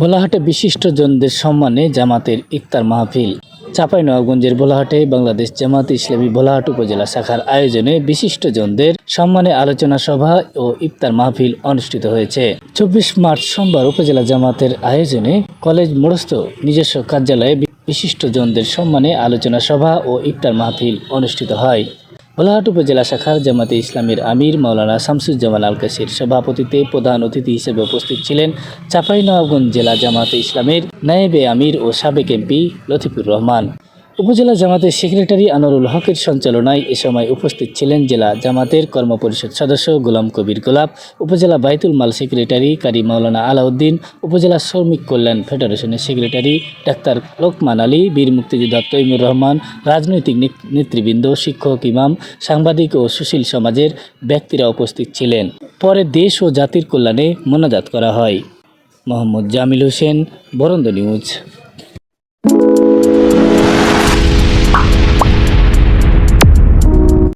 ভোলাহাটে বিশিষ্টজনদের সম্মানে জামাতের ইফতার মাহফিল। চাপাই চাঁপাইনবাবগঞ্জের ভোলাহাটে বাংলাদেশ জামাত ইসলামী ভোলাহাট উপজেলা শাখার আয়োজনে বিশিষ্টজনদের সম্মানে আলোচনা সভা ও ইফতার মাহফিল অনুষ্ঠিত হয়েছে। চব্বিশ মার্চ সোমবার উপজেলা জামাতের আয়োজনে কলেজ মোড়স্থ নিজস্ব কার্যালয়ে বিশিষ্টজনদের সম্মানে আলোচনা সভা ও ইফতার মাহফিল অনুষ্ঠিত হয়। ভোলাহাট উপজেলা শাখার জামাতে ইসলামের আমির মাওলানা শামসুজ্জামান আল কাসির সভাপতিতে প্রধান অতিথি হিসেবে উপস্থিত ছিলেন চাঁপাইনবাবগঞ্জ জেলা জামাতে ইসলামের নায়েবে আমির ও সাবেক এমপি লতিফুর রহমান। উপজেলা জামাতের সেক্রেটারি আনোয়ারুল হকের সঞ্চালনায় এ সময় উপস্থিত ছিলেন জেলা জামাতের কর্মপরিষদ সদস্য গোলাম কবির গোলাপ, উপজেলা বাইতুল মাল সেক্রেটারি কারি মাওলানা আলাউদ্দিন, উপজেলা শ্রমিক কল্যাণ ফেডারেশনের সেক্রেটারি ডাক্তার লোকমান আলী, বীর মুক্তিযোদ্ধা তৈমুর রহমান, রাজনৈতিক নেত- নেতৃবৃন্দ, শিক্ষক ইমাম, সাংবাদিক ও সুশীল সমাজের ব্যক্তিরা উপস্থিত ছিলেন। পরে দেশ ও জাতির কল্যাণে মোনাজাত করা হয়। মোহাম্মদ জামিল হোসেন, বরন্দ নিউজ।